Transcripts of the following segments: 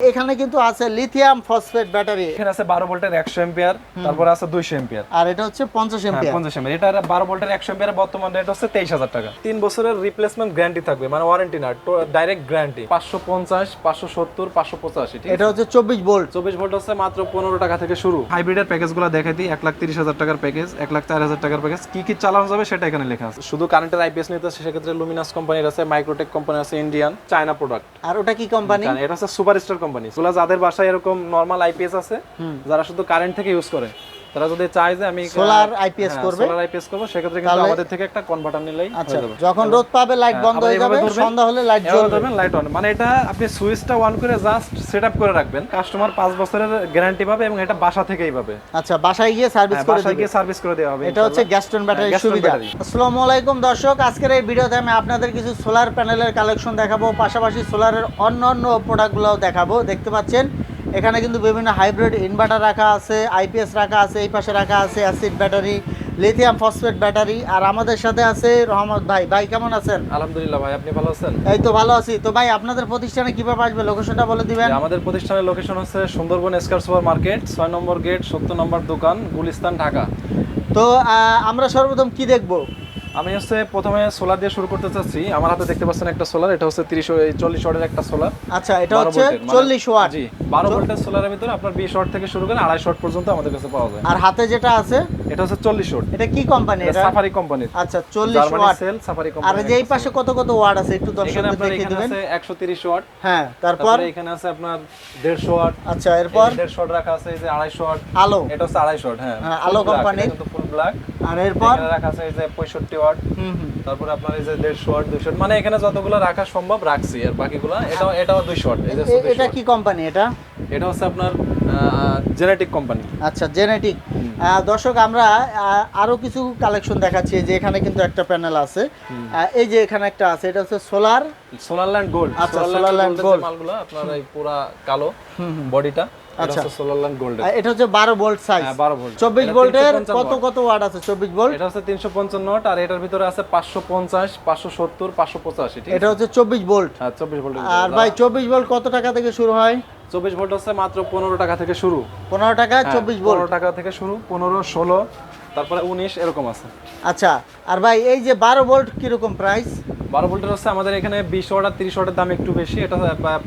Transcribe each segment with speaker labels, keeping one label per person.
Speaker 1: এখানে কিন্তু আছে লিথিয়াম ফসফেট ব্যাটারি
Speaker 2: এখানে আছে বারো ভোল্টের একশো এম্পিয়ার তারপরে আছে দুইশো এম্পিয়ার
Speaker 1: আর এটা হচ্ছে পঞ্চাশ এম্পিয়ার
Speaker 2: পঞ্চাশ এম্পিয়ার এটা বারো ভোল্টের একশো এম্পিয়ার বর্তমান রেট হচ্ছে তেইশ হাজার টাকা। তিন বছরের রিপ্লেসমেন্ট গ্যারান্টি থাকবে মানে ওয়ারেন্টি না ডাইরেক্ট গ্যারান্টি পাঁচশো পঞ্চাশ পাঁচশো সত্তর পাঁচশো পঁচাশি ঠিক
Speaker 1: এটা হচ্ছে চব্বিশ ভোল্ট।
Speaker 2: চব্বিশ ভোল্ট হচ্ছে মাত্র পনেরো টাকা থেকে শুরু। হাইব্রিডের প্যাকেজগুলো দেখাই দিই এক লাখ তিরিশ হাজার টাকার প্যাকেজ এক লাখ চার হাজার টাকার প্যাকেজ কি কি চালানো যাবে সেটা এখানে লেখা আছে। শুধু কারেন্টের আইপিএস নিতে আছে সেক্ষেত্রে লুমিনাস কোম্পানির আছে মাইক্রোটেক কোম্পানি আছে ইন্ডিয়ান চায়না প্রোডাক্ট
Speaker 1: আর ওটা কি কোম্পানি
Speaker 2: এটা হচ্ছে সুপার স্টার কোম্পানি। যাদের বাসায় এরকম নর্মাল আইপিএস আছে যারা শুধু কারেন্ট থেকে ইউজ করে তারা যদি চায় যে আমি
Speaker 1: Solar IPS করবে?
Speaker 2: সোলার আইপিএস করব সেক্ষেত্রে কিন্তু আমাদের থেকে একটা কনভার্টার নিলেই
Speaker 1: আচ্ছা
Speaker 2: হয়ে
Speaker 1: যখন রোদ পাবে লাইট
Speaker 2: হ্যাঁ,
Speaker 1: বন্ধ হয়ে যাবে সন্ধ্যা হলে লাইট জ্বলবে।
Speaker 2: ধরবেন লাইট অন মানে এটা আপনি সুইচটা অন করে জাস্ট সেটআপ করে রাখবেন কাস্টমার বছরের গ্যারান্টি পাবে এবং এটা বাসা থেকেই পাবে।
Speaker 1: আচ্ছা বাসায় গিয়ে সার্ভিস
Speaker 2: হ্যাঁ,
Speaker 1: করে
Speaker 2: বাসায় গিয়ে সার্ভিস করে দেওয়া হবে
Speaker 1: এটা হচ্ছে গ্যাস্টন ব্যাটারির সুবিধা। আসসালামু আলাইকুম দর্শক আজকের এই ভিডিওতে আমি আপনাদের কিছু সোলার প্যানেলের কালেকশন দেখাবো। পাশাপাশি সোলারের অন্য অন্য প্রোডাক্টগুলোও দেখাবো। দেখতে পাচ্ছেন এখানে কিন্তু বিভিন্ন হাইব্রিড ইনভার্টার রাখা আছে আইপিএস রাখা আছে এই পাশে রাখা আছে acid battery lithium phosphate battery আর আমাদের সাথে আছে রহমত ভাই। ভাই কেমন আছেন?
Speaker 2: আলহামদুলিল্লাহ ভাই আপনি ভালো আছেন?
Speaker 1: এই তো ভালো আছি। তো ভাই আপনাদের প্রতিষ্ঠানে কীভাবে আসবে? লোকেশনটা বলে দিবেন।
Speaker 2: আমাদের প্রতিষ্ঠানের লোকেশন হচ্ছে সুন্দরবন স্কয়ার সুপার মার্কেট ছয় নম্বর গেট সত্তর নম্বর দোকান গুলিস্তান ঢাকা।
Speaker 1: তো আমরা সর্বপ্রথম কি দেখব?
Speaker 2: আমি হচ্ছে প্রথমে সোলার দিয়ে শুরু করতে চাচ্ছি। আমার হাতে দেখতে পাচ্ছেন একটা সোলার এটা হচ্ছে তিরিশ চল্লিশ ওয়াটের একটা সোলার।
Speaker 1: আচ্ছা এটা হচ্ছে চল্লিশ ওয়াট।
Speaker 2: জি বারো ভোল্টের সোলারের ভিতরে আপনার বিশ ওয়াট থেকে শুরু করে আড়াইশ ওয়াট পর্যন্ত আমাদের কাছে পাওয়া যায়।
Speaker 1: আর হাতে যেটা আছে?
Speaker 2: এটা হচ্ছে চল্লিশ ওয়াট।
Speaker 1: এটা কি কোম্পানি এটা
Speaker 2: সাফারি কোম্পানির
Speaker 1: আচ্ছা চল্লিশ
Speaker 2: Germany
Speaker 1: watt.
Speaker 2: Cell Safari company
Speaker 1: এই যে এই পাশে কত কত ওয়াট আছে একটু
Speaker 2: এখানে
Speaker 1: দর্শকদের দেখিয়ে
Speaker 2: এখানে
Speaker 1: দিবেন।
Speaker 2: আছে একশো তিরিশ ওয়াট।
Speaker 1: হ্যাঁ তারপর?
Speaker 2: এখানে আছে আপনার দেড়শো ওয়াট।
Speaker 1: আচ্ছা এরপর?
Speaker 2: দেড়শো ওয়াট রাখা আছে এই যে আড়াইশো ওয়াট।
Speaker 1: আলো।
Speaker 2: এটা হচ্ছে আড়াইশো ওয়াট হ্যাঁ।
Speaker 1: হ্যাঁ, আলো কোম্পানির।
Speaker 2: ফুল ব্ল্যাক
Speaker 1: আর এরপর?
Speaker 2: রাখা আছে এই যে পঁয়ষট্টি ওয়াট তারপরে আপনার এই যে দেড়শো ওয়াট দুইশো মানে এখানে যতগুলো রাখা সম্ভব রাখছি আর বাকিগুলো। এটাও এটাও দুইশো ওয়াট এই যে
Speaker 1: এ-
Speaker 2: 200
Speaker 1: এটা কি কোম্পানি এটা?
Speaker 2: এটা হচ্ছে আপনার জেনেটিক কোম্পানি
Speaker 1: আচ্ছা জেনেটিক দর্শক আমরা আরও কিছু কালেকশন দেখাচ্ছি যে এখানে কিন্তু একটা প্যানেল আছে। এই যে এখানে একটা আছে এটা হচ্ছে সোলার
Speaker 2: সোলারল্যান্ড গোল্ড
Speaker 1: আচ্ছা, Solarland Gold।
Speaker 2: মালগুলো আপনার এই পুরা কালো বডিটা।
Speaker 1: আচ্ছা। এটা হচ্ছে ভোল্ট সাইজ
Speaker 2: হ্যাঁ বারো ভোল্ট
Speaker 1: চব্বিশ ভোল্টের কত কত ওয়াট আছে চব্বিশ ভোল্ট
Speaker 2: এটা হচ্ছে তিনশো পঞ্চান্ন ওয়াট আর এটার ভিতরে আছে পাঁচশো পঞ্চাশ পাঁচশো সত্তর পাঁচশো পঁচাশি ঠিক
Speaker 1: এটা হচ্ছে চব্বিশ ভোল্ট
Speaker 2: হ্যাঁ চব্বিশ ভোল্ট
Speaker 1: আর ভাই চব্বিশ ভোল্ট কত টাকা থেকে শুরু হয়?
Speaker 2: চব্বিশ ভোল্ট হচ্ছে মাত্র পনেরো টাকা থেকে শুরু।
Speaker 1: পনেরো টাকা চব্বিশ ভোল্ট
Speaker 2: টাকা থেকে শুরু পনেরো ষোলো তারপরে উনিশ এরকম আছে।
Speaker 1: আচ্ছা আর ভাই এই যে বারো ভোল্ট কীরকম প্রাইস
Speaker 2: বারো ভোল্টের হচ্ছে আমাদের এখানে বিশ ওয়াট আর তিরিশ ওয়াটের দাম একটু বেশি এটা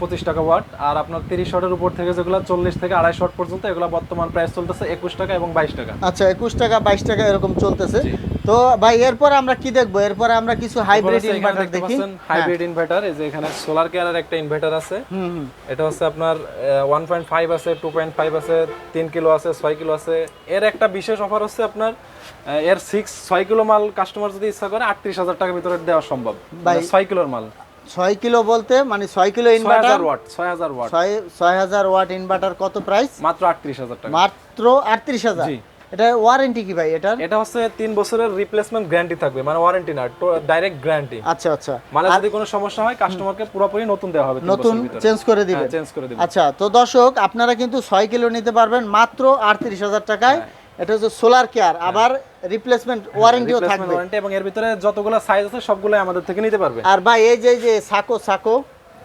Speaker 2: পঁচিশ টাকা ওয়াট আর আপনার তিরিশ ওয়াটের উপর থেকে যেগুলো চল্লিশ থেকে আড়াইশ ওয়াট পর্যন্ত এগুলো বর্তমান প্রাইস চলতেছে একুশ টাকা এবং বাইশ টাকা।
Speaker 1: আচ্ছা একুশ টাকা বাইশ টাকা এরকম চলতেছে। তো ভাই এরপর আমরা কি দেখব? এরপর আমরা কিছু হাইব্রিড ইনভার্টার দেখি। হ্যাঁ।
Speaker 2: হাইব্রিড ইনভার্টার এই যে এখানে সোলার কেয়ারের একটা ইনভার্টার আছে। এটা হচ্ছে আপনার ওয়ান পয়েন্ট ফাইভ আছে টু পয়েন্ট ফাইভ আছে তিন কিলো আছে ছয় কিলো আছে। এর একটা বিশেষ অফার হচ্ছে আপনার এর সিক্স ছয় কিলো মাল কাস্টমার যদি ইচ্ছা করে আটত্রিশ হাজার টাকার ভিতরে দেওয়া সম্ভব। মানে ছয় কিলোর মাল।
Speaker 1: ছয় কিলো বলতে মানে ছয় কিলো ইনভার্টার
Speaker 2: হাজার ওয়াট ছয় হাজার ওয়াট
Speaker 1: ছয় ছয় হাজার ওয়াট ইনভার্টার কত প্রাইস
Speaker 2: মাত্র আটত্রিশ হাজার টাকা।
Speaker 1: মাত্র আটত্রিশ হাজার?
Speaker 2: জি।
Speaker 1: এটা ওয়ারেন্টি কি ভাই এটার?
Speaker 2: এটা হচ্ছে তিন বছরের রিপ্লেসমেন্ট গ্যারান্টি থাকবে মানে ওয়ারেন্টি না ডাইরেক্ট গ্যারান্টি
Speaker 1: আচ্ছা আচ্ছা।
Speaker 2: মানে যদি কোনো সমস্যা হয় কাস্টমারকে পুরোপুরি নতুন দেওয়া হবে
Speaker 1: নতুন চেঞ্জ করে দিবে
Speaker 2: হ্যাঁ, চেঞ্জ করে দিবে
Speaker 1: আচ্ছা তো দর্শক আপনারা কিন্তু ছয় কিলো নিতে পারবেন মাত্র আটত্রিশ হাজার টাকায়। এটা হচ্ছে সোলার কেয়ার আবার রিপ্লেসমেন্ট ওয়ারেন্টিও থাকবে।
Speaker 2: ওয়ারেন্টি এবং এর ভিতরে যতগুলো সাইজ আছে সবগুলো আমাদের থেকে নিতে পারবে।
Speaker 1: আর ভাই এই যে এই যে সাকো সাকো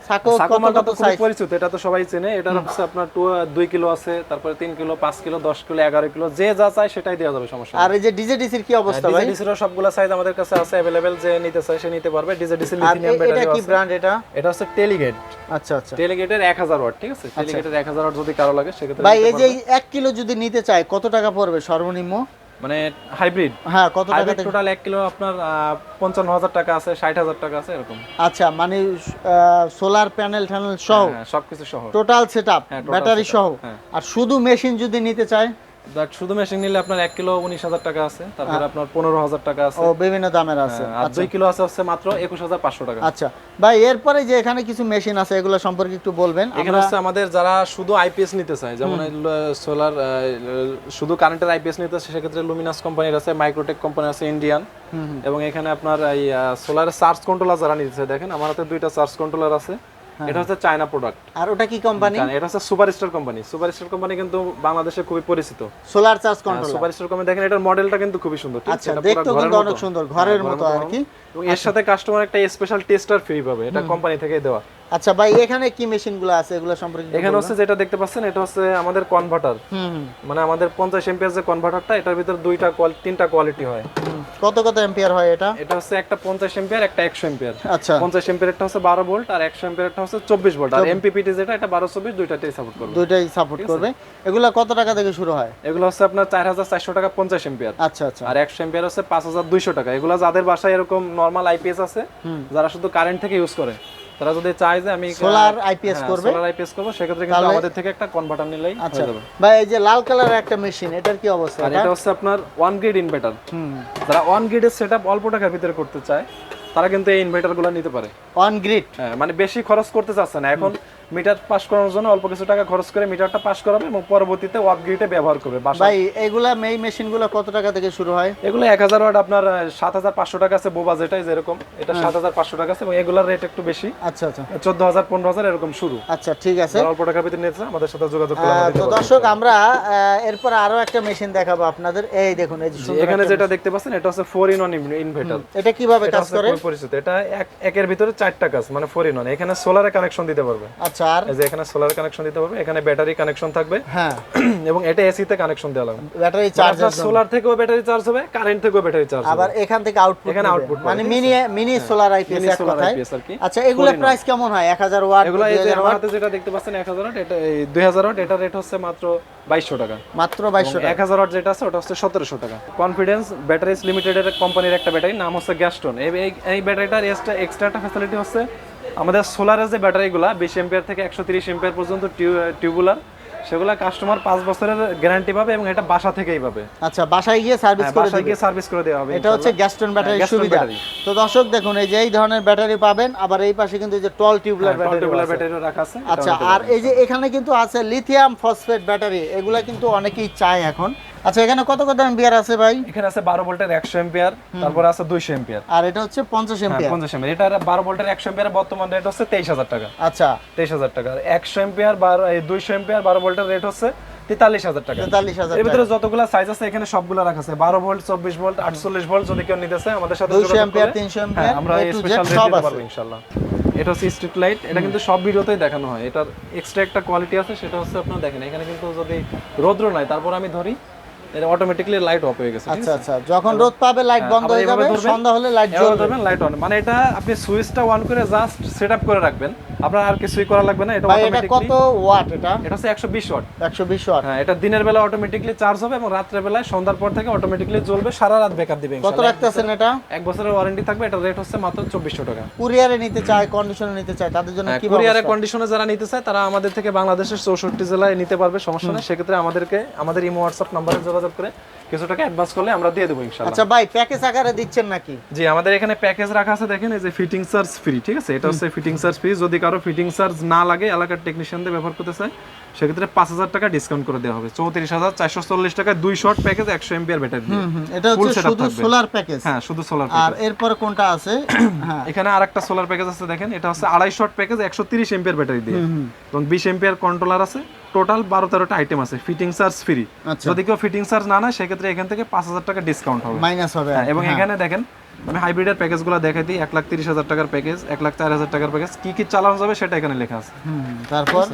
Speaker 1: সাকো
Speaker 2: সাকো মালটা তো খুবই পরিচিত এটা তো সবাই চেনে। এটা হচ্ছে আপনার টু কিলো আছে তারপরে তিন কিলো পাঁচ কিলো দশ কিলো এগারো কিলো যে যা চায় সেটাই দেওয়া যাবে সমস্যা
Speaker 1: আর এই যে ডিজে কি অবস্থা ভাই?
Speaker 2: ডিজেডিসির সবগুলো সাইজ আমাদের কাছে আছে অ্যাভেলেবেল যে নিতে চায় সে নিতে পারবে। ডিজেডিসি লিথিয়াম
Speaker 1: এ- এটা কি ব্র্যান্ড এটা?
Speaker 2: এটা হচ্ছে টেলিগেট
Speaker 1: আচ্ছা আচ্ছা।
Speaker 2: টেলিগেটের এক হাজার ওয়াট ঠিক আছে? টেলিগেটের ওয়াট যদি কারও লাগে সেক্ষেত্রে
Speaker 1: ভাই এই যে
Speaker 2: পারবে।
Speaker 1: এক কিলো যদি নিতে চায় কত টাকা পড়বে সর্বনিম্ন?
Speaker 2: মানে হাইব্রিড
Speaker 1: হ্যাঁ কত টাকা
Speaker 2: টোটাল এক কিলো আপনার পঞ্চান্ন হাজার টাকা আছে ষাট হাজার টাকা আছে এরকম।
Speaker 1: আচ্ছা মানে সোলার প্যানেল ট্যানেল সহ?
Speaker 2: হ্যাঁ সবকিছু সহ।
Speaker 1: টোটাল সেটআপ
Speaker 2: হ্যাঁ,
Speaker 1: ব্যাটারি সহ?
Speaker 2: হ্যাঁ।
Speaker 1: আর শুধু মেশিন যদি নিতে চায়?
Speaker 2: বাট শুধু মেশিন নিলে আপনার এক কিলো উনিশ হাজার টাকা আছে তারপরে আপনার পনেরো হাজার টাকা আছে।
Speaker 1: ও বিভিন্ন দামের আছে।
Speaker 2: হ্যাঁ, আর দুই কিলো আছে হচ্ছে মাত্র একুশ হাজার পাঁচশো টাকা।
Speaker 1: আচ্ছা। ভাই এরপরে যে এখানে কিছু মেশিন আছে এগুলো সম্পর্কে একটু বলবেন।
Speaker 2: এখানে হচ্ছে আমাদের যারা শুধু আইপিএস নিতে চায় যেমন সোলার শুধু কারেন্টের আইপিএস নিতে চায় সেক্ষেত্রে লুমিনাস কোম্পানির আছে মাইক্রোটেক কোম্পানি আছে ইন্ডিয়ান এবং এখানে আপনার এই সোলার চার্জ কন্ট্রোলার যারা নিতে চায় দেখেন আমার হাতে দুইটা চার্জ কন্ট্রোলার আছে। এটা হচ্ছে চায়না প্রোডাক্ট
Speaker 1: আর ওটা কি কোম্পানি
Speaker 2: এটা হচ্ছে super star company super star company কিন্তু বাংলাদেশে খুবই পরিচিত।
Speaker 1: Solar charge control
Speaker 2: super star company দেখেন এটার মডেলটা কিন্তু খুবই সুন্দর?
Speaker 1: আচ্ছা
Speaker 2: ঘরের
Speaker 1: কিন্তু। অনেক সুন্দর ঘরের
Speaker 2: হ্যাঁ,
Speaker 1: মতো আর কি।
Speaker 2: এবং এর সাথে কাস্টমার একটা স্পেশাল টেস্টার ফ্রি পাবে। এটা কোম্পানি থেকে দেওয়া।
Speaker 1: আচ্ছা ভাই এখানে কি মেশিনগুলো আছে? এগুলো সম্পর্কে
Speaker 2: এখানে হচ্ছে যেটা দেখতে পাচ্ছেন এটা হচ্ছে আমাদের কনভার্টার মানে আমাদের পঞ্চাশ এমপিএস যে কনভার্টারটা এটার ভিতরে দুইটা কোয়াল- তিনটা কোয়ালিটি হয়।
Speaker 1: কত কত এম্পিয়ার হয় এটা?
Speaker 2: এটা হচ্ছে একটা পঞ্চাশ এম্পিয়ার একটা একশো এম্পিয়ার
Speaker 1: আচ্ছা।
Speaker 2: পঞ্চাশ এম্পিয়ারটা হচ্ছে বারো ভোল্ট আর একশো এম্পিয়ারটা হচ্ছে চব্বিশ ভোল্ট আর এমপিপিটি যেটা এটা দুইটাতেই সাপোর্ট করবে।
Speaker 1: দুইটাই সাপোর্ট করবে। এগুলা কত টাকা থেকে শুরু হয়?
Speaker 2: এগুলো হচ্ছে আপনার চার হাজার চারশো টাকা পঞ্চাশ এম্পিয়ার
Speaker 1: আচ্ছা আচ্ছা।
Speaker 2: আর হচ্ছে পাঁচ হাজার দুইশো টাকা। এগুলো যাদের বাসায় এরকম নর্মাল আইপিএস আছে যারা শুধু কারেন্ট থেকে ইউজ করে তারা যদি চায় যে আমি
Speaker 1: সোলার আইপিএস করবে?
Speaker 2: সোলার আইপিএস করব সেক্ষেত্রে কিন্তু আমাদের থেকে একটা কনভার্টার নিলেই
Speaker 1: আচ্ছা।
Speaker 2: হয়ে যাবে।
Speaker 1: ভাই এই যে লাল কালারের একটা মেশিন এটার কি অবস্থা
Speaker 2: এটা? হচ্ছে আপনার ওয়ান গ্রিড ইনভার্টার যারা ওয়ান গ্রিডের সেট আপ অল্প টাকার ভিতরে করতে চায় তারা কিন্তু এই ইনভার্টারগুলো নিতে পারে।
Speaker 1: অন গ্রিড
Speaker 2: হ্যাঁ মানে বেশি খরচ করতে চাচ্ছে না। এখন মিটার পাস করানোর জন্য অল্প কিছু টাকা খরচ করে মিটারটা পাস করাবে এবং পরবর্তীতে ওয়াপ গ্রিডে ব্যবহার করবে
Speaker 1: ভাই এগুলা এই মেশিনগুলো কত টাকা থেকে শুরু হয়?
Speaker 2: এগুলো এক হাজার ওয়াট আপনার সাত হাজার পাঁচশো টাকা আছে বোবা যেটাই যেরকম। এটা
Speaker 1: হ্যাঁ।
Speaker 2: সাত হাজার পাঁচশো টাকা আছে এবং এগুলোর রেট একটু বেশি।
Speaker 1: আচ্ছা আচ্ছা।
Speaker 2: চোদ্দ হাজার পনেরো হাজার এরকম শুরু।
Speaker 1: আচ্ছা ঠিক আছে।
Speaker 2: অল্প টাকার ভিতরে চায়, আমাদের সাথে যোগাযোগ
Speaker 1: তো দর্শক আমরা এরপর আরও একটা মেশিন দেখাবো আপনাদের। এই দেখুন এই
Speaker 2: এখানে যেটা দেখতে পাচ্ছেন এটা হচ্ছে ফোর ইন ওয়ান ইনভার্টার
Speaker 1: এটা কীভাবে কাজ করে?
Speaker 2: পরিচিত। এটা এক একের ভিতরে চারটা কাজ মানে ফোর ইন ওয়ান এখানে সোলারে কানেকশন দিতে পারবে।
Speaker 1: আর
Speaker 2: এই যে এখানে সোলার কানেকশন দিতে পারবে এখানে ব্যাটারি কানেকশন থাকবে।
Speaker 1: হ্যাঁ।
Speaker 2: এবং এটা এসি তে কানেকশন দেওয়া লাগবে।
Speaker 1: ব্যাটারি চার্জ
Speaker 2: সোলার থেকেও ব্যাটারি চার্জ হবে কারেন্ট থেকেও ব্যাটারি চার্জ
Speaker 1: আবার এখান থেকে আউটপুট
Speaker 2: এখানে পাবে,
Speaker 1: মানে মিনি মিনি সোলার আইপিএস এক কথায়। আচ্ছা এগুলো প্রাইস কেমন হয়? 1000 ওয়াট
Speaker 2: এগুলো এই যে
Speaker 1: 2000
Speaker 2: হাতে যেটা দেখতে পাচ্ছেন এক হাজার ওয়াট এটা এই দুই হাজার ওয়াট এটা রেট হচ্ছে মাত্র বাইশশো টাকা।
Speaker 1: মাত্র 2200 টাকা।
Speaker 2: এক হাজার ওয়াট যেটা আছে ওটা হচ্ছে সতেরোশো টাকা। কনফিডেন্স ব্যাটারিজ লিমিটেডের কোম্পানির একটা ব্যাটারি নাম হচ্ছে গ্যাস্টন এই ব্যাটারিটার এক্সট্রা একটা ফ্যাসিলিটি হচ্ছে আমাদের সোলারের যে ব্যাটারিগুলো বিশ এম্পিয়ার থেকে একশো তিরিশ এম্পিয়ার পর্যন্ত টিউবুলার সেগুলো কাস্টমার পাঁচ বছরের গ্যারান্টি পাবে এবং এটা বাসা থেকেই পাবে।
Speaker 1: আচ্ছা বাসায় গিয়ে সার্ভিস
Speaker 2: হ্যাঁ,
Speaker 1: করে
Speaker 2: বাসায় গিয়ে সার্ভিস করে দেওয়া হবে
Speaker 1: এটা হচ্ছে গ্যাস্টন
Speaker 2: Gaston
Speaker 1: সুবিধা। তো দর্শক দেখুন এই যে এই ধরনের ব্যাটারি পাবেন আবার এই পাশে কিন্তু এই যে tall tubular battery
Speaker 2: tubular battery রাখা আছে
Speaker 1: আচ্ছা আর এই যে এখানে কিন্তু আছে লিথিয়াম ফসফেট ব্যাটারি এগুলা কিন্তু অনেকেই চায় এখন। আচ্ছা এখানে কত কত এম্পিয়ার আছে ভাই?
Speaker 2: এখানে আছে বারো ভোল্টের একশো এম্পিয়ার তারপরে আছে দুইশো এম্পিয়ার
Speaker 1: আর এটা হচ্ছে পঞ্চাশ এম্পিয়ার
Speaker 2: পঞ্চাশ এম্পিয়ার এটা বারো ভোল্টের একশো এম্পিয়ার বর্তমান রেট হচ্ছে তেইশ হাজার টাকা।
Speaker 1: আচ্ছা।
Speaker 2: তেইশ হাজার টাকা। আর একশো এম্পিয়ার এম্পিয়ার বারো ভোল্টের রেট হচ্ছে তেতাল্লিশ হাজার টাকা।
Speaker 1: তেতাল্লিশ হাজার
Speaker 2: এর ভিতরে যতগুলো সাইজ আছে এখানে সবগুলো রাখা আছে। বারো ভোল্ট চব্বিশ ভোল্ট আটচল্লিশ ভোল্ট যদি কেউ নিতে চায় আমাদের সাথে
Speaker 1: এম্পিয়ার তিনশো
Speaker 2: হ্যাঁ,
Speaker 1: এম্পিয়ার
Speaker 2: আমরা স্পেশাল রেট দিতে পারব ইনশাআল্লাহ এটা হচ্ছে স্ট্রিট লাইট এটা কিন্তু সব ভিডিওতেই দেখানো হয়। এটার এক্সট্রা একটা কোয়ালিটি আছে সেটা হচ্ছে আপনার দেখেন এখানে কিন্তু যদি রৌদ্র নাই তারপর আমি ধরি এটা অটোমেটিক্যালি লাইট অফ হয়ে গেছে
Speaker 1: আচ্ছা আচ্ছা। যখন রোদ পাবে লাইট
Speaker 2: হ্যাঁ,
Speaker 1: বন্ধ হয়ে যাবে সন্ধ্যা হলে লাইট জ্বলবে।
Speaker 2: লাইট অন মানে এটা আপনি সুইচটা অন করে জাস্ট সেটআপ করে রাখবেন। আপনার আর কিছুই করা লাগবে না এটা
Speaker 1: কত ওয়াট এটা?
Speaker 2: এটা হচ্ছে 120 ওয়াট।
Speaker 1: একশো বিশ ওয়াট।
Speaker 2: হ্যাঁ এটা দিনের বেলা অটোমেটিক্যালি চার্জ হবে এবং রাত্রে বেলায় সন্ধ্যার পর থেকে অটোমেটিক্যালি জ্বলবে সারা রাত ব্যাকআপ দিবে
Speaker 1: কত রাখতেছেন এটা?
Speaker 2: এক বছরের ওয়ারেন্টি থাকবে এটা রেট হচ্ছে মাত্র 2400 টাকা।
Speaker 1: কুরিয়ারে নিতে চায় কন্ডিশনে নিতে চায় তাদের জন্য কি
Speaker 2: কুরিয়ারে কন্ডিশনে যারা নিতে চায় তারা আমাদের থেকে বাংলাদেশের চৌষট্টি জেলায় নিতে পারবে সমস্যা নেই। সেক্ষেত্রে আমাদেরকে আমাদের ইমো হোয়াটসঅ্যাপ নাম্বারে যোগাযোগ করে কিছু টাকা অ্যাডভান্স করলে আমরা দিয়ে দেবো ইনশাআল্লাহ।
Speaker 1: আচ্ছা ভাই প্যাকেজ আকারে দিচ্ছেন নাকি?
Speaker 2: জি আমাদের এখানে প্যাকেজ রাখা আছে দেখেন এই যে ফিটিং চার্জ ফ্রি ঠিক আছে? এটা হচ্ছে ফিটিং চার্জ ফ্রি যদি কারও ফিটিং চার্জ না লাগে এলাকার টেকনিশিয়ানদের ব্যবহার করতে চায় সেক্ষেত্রে পাঁচ হাজার টাকা ডিসকাউন্ট করে দেওয়া হবে। চৌত্রিশ হাজার চারশো চল্লিশ টাকায় দুই শর্ট প্যাকেজ একশো এমপিআর ব্যাটারি
Speaker 1: এটা হচ্ছে শুধু সোলার প্যাকেজ
Speaker 2: হ্যাঁ শুধু সোলার
Speaker 1: আর এরপরে কোনটা আছে? হ্যাঁ।
Speaker 2: এখানে আরেকটা সোলার প্যাকেজ আছে দেখেন এটা হচ্ছে আড়াই শর্ট প্যাকেজ একশো তিরিশ এমপিআর ব্যাটারি দিয়ে। এবং বিশ এমপিআর কন্ট্রোলার আছে টোটাল বারো তেরোটা আইটেম আছে ফিটিং চার্জ ফ্রি যদি কেউ ফিটিং চার্জ না নেয় সেক্ষেত্রে এখান থেকে পাঁচ হাজার টাকা ডিসকাউন্ট হবে।
Speaker 1: মাইনাস হবে
Speaker 2: হ্যাঁ, এবং
Speaker 1: হ্যাঁ।
Speaker 2: এখানে দেখেন আমি হাইব্রিডের প্যাকেজগুলো দেখাই দিই এক লাখ তিরিশ হাজার টাকার প্যাকেজ এক লাখ চার হাজার টাকার প্যাকেজ কি কি চালানো যাবে সেটা এখানে লেখা আছে।
Speaker 1: তারপর?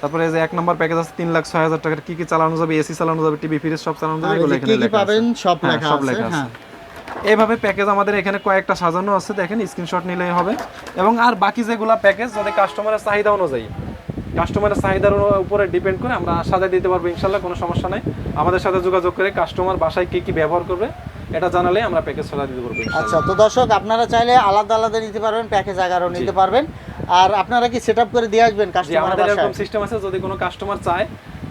Speaker 2: তারপরে এই যে এক নম্বর প্যাকেজ আছে তিন লাখ ছয় হাজার টাকার। কি কি চালানো যাবে? এসি চালানো যাবে টিভি ফ্রিজ সব চালানো যাবে এগুলো এখানে লেখা আছে।
Speaker 1: পাবেন সব
Speaker 2: হ্যাঁ,
Speaker 1: লেখা
Speaker 2: সব লেখা আছে।
Speaker 1: হ্যাঁ।
Speaker 2: এইভাবে প্যাকেজ আমাদের এখানে কয়েকটা সাজানো আছে দেখেন স্ক্রিনশট নিলেই হবে। এবং আর বাকি যেগুলা প্যাকেজ যদি কাস্টমারের চাহিদা অনুযায়ী কাস্টমারের চাহিদার উপরে ডিপেন্ড করে আমরা সাজা দিতে পারব ইনশাল্লাহ কোনো সমস্যা নাই। আমাদের সাথে যোগাযোগ করে কাস্টমার বাসায় কী কী ব্যবহার করবে এটা জানালে আমরা প্যাকেজ সাজা দিতে পারব
Speaker 1: আচ্ছা তো দর্শক আপনারা চাইলে আলাদা আলাদা নিতে পারবেন প্যাকেজ আগারও নিতে পারবেন। আর আপনারা কি সেট করে দিয়ে আসবেন কাস্টমার
Speaker 2: আমাদের এরকম সিস্টেম আছে যদি কোনো কাস্টমার চায়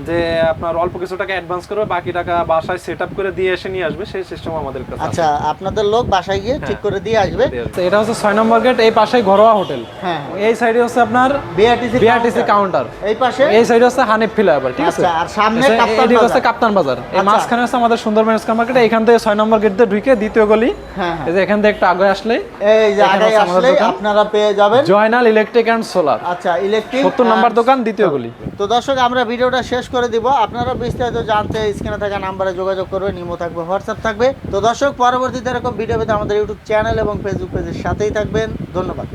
Speaker 2: যে আপনার অল্প কিছু টাকা অ্যাডভান্স করবে বাকি টাকা বাসায় সেট আপ করে দিয়ে এসে নিয়ে আসবে সেই সিস্টেম আমাদের কাছে
Speaker 1: আচ্ছা আপনাদের লোক বাসায় গিয়ে ঠিক করে দিয়ে আসবে?
Speaker 2: তো এটা হচ্ছে ছয় নম্বর গেট এই পাশেই ঘরোয়া হোটেল।
Speaker 1: হ্যাঁ
Speaker 2: এই সাইডে হচ্ছে আপনার
Speaker 1: বিআরটিসি
Speaker 2: বিআরটিসি কাউন্টার
Speaker 1: এই পাশে?
Speaker 2: এই সাইডে হচ্ছে হানিফ ফ্লাইওভার ঠিক আছে?
Speaker 1: আচ্ছা, আর সামনে কাপ্তান
Speaker 2: এদিকে হচ্ছে কাপ্তান বাজার এই
Speaker 1: আচ্ছা।
Speaker 2: মাঝখানে হচ্ছে আমাদের সুন্দরবন স্কয়ার মার্কেট এখান থেকে ছয় নম্বর গেট দিয়ে ঢুকে দ্বিতীয় গলি।
Speaker 1: হ্যাঁ হ্যাঁ।
Speaker 2: এই যে এখান থেকে একটু আগে আসলে
Speaker 1: এই যে আগে
Speaker 2: দোকান।
Speaker 1: আপনারা পেয়ে যাবেন।
Speaker 2: জয়নাল ইলেকট্রিক অ্যান্ড সোলার
Speaker 1: আচ্ছা ইলেকট্রিক
Speaker 2: সত্তর নম্বর দোকান দ্বিতীয় গলি।
Speaker 1: তো দর্শক আমরা ভিডিওটা শেষ করে দিব। আপনারা বিস্তারিত জানতে স্ক্রিনে থাকা নাম্বারে যোগাযোগ করবে ইমো থাকবে, হোয়াটসঅ্যাপ থাকবে। তো দর্শক, পরবর্তীতে এরকম ভিডিও পেতে আমাদের ইউটিউব চ্যানেল এবং ফেসবুক পেজের সাথেই থাকবেন। ধন্যবাদ।